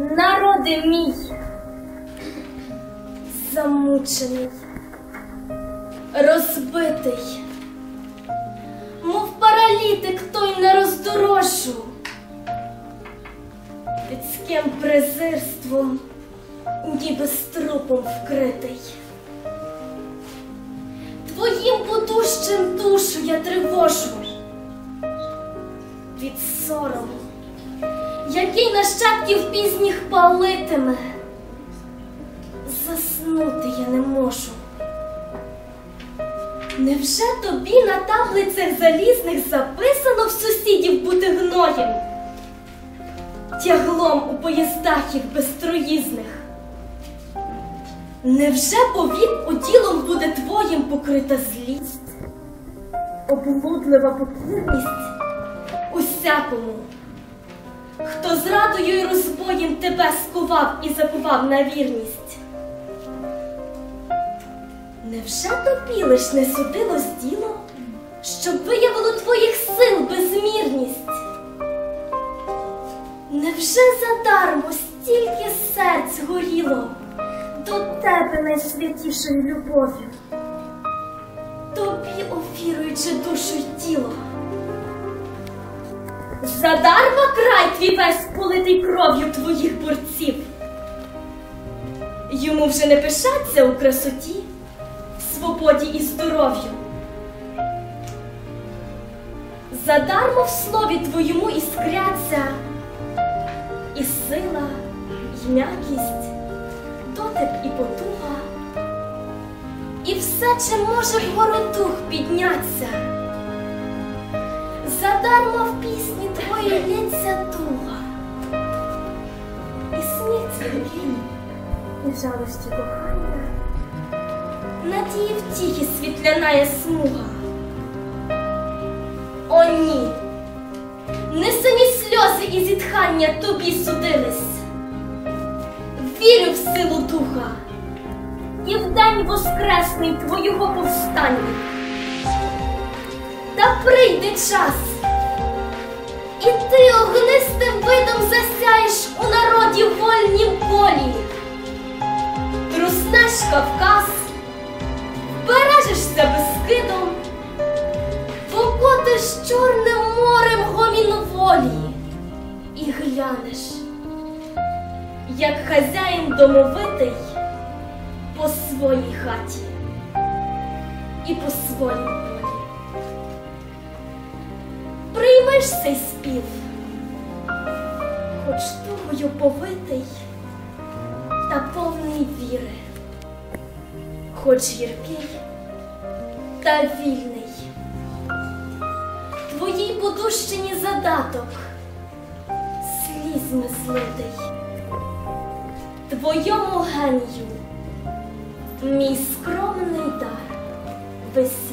Народи мій, замучений, розбитий, мов паралітик той на роздорожжу, людським презирством, ніби з трупом вкритий. Твоїм подущим душу я тривожу. Від сорому, який нащадків пізніх палитиме. Заснути я не можу. Невже тобі на таблицях залізних записано в сусідів бути гноєм? Тяглом у поїздах їх безтроїзних? Невже повік уділом буде твоїм покрита злість? Облудлива покірність усякому, хто зрадою й розбоєм тебе скував і закував на вірність. Невже тобі лиш не судилось діло, щоб виявило твоїх сил безмірність? Невже задармо стільки серць горіло до тебе найсвятішою любов'ю? Тобі офіруючи душу й тіло. Задарма край твій весь политий кров'ю твоїх борців. Йому вже не пишаться у красоті, свободі і здоров'ю. Задармо в слові твоєму іскряться і сила, і м'якість, дотик і потуга, і все, чим може вгору дух підняться. Задармо в пісні і жалості кохання, надії втіхи світлянає смуга. О, ні, не самі сльози і зітхання тобі судились. Вірю в силу духа і в день воскресний твоєго повстання. Та прийде час, і ти огнистим видом засяєш у народі вольнім полі. Труснеш Кавказ, бережешся безкидом, покотиш чорним морем гомін волі і глянеш, як хазяїн домовитий по своїй хаті і по своїм полі. Приймеш цей спів, хоч тугою повитий та повний віри, хоч гіркий та вільний. Твоїй подущині задаток, сліз мислитий, твоєму генію, мій скромний дар весільний.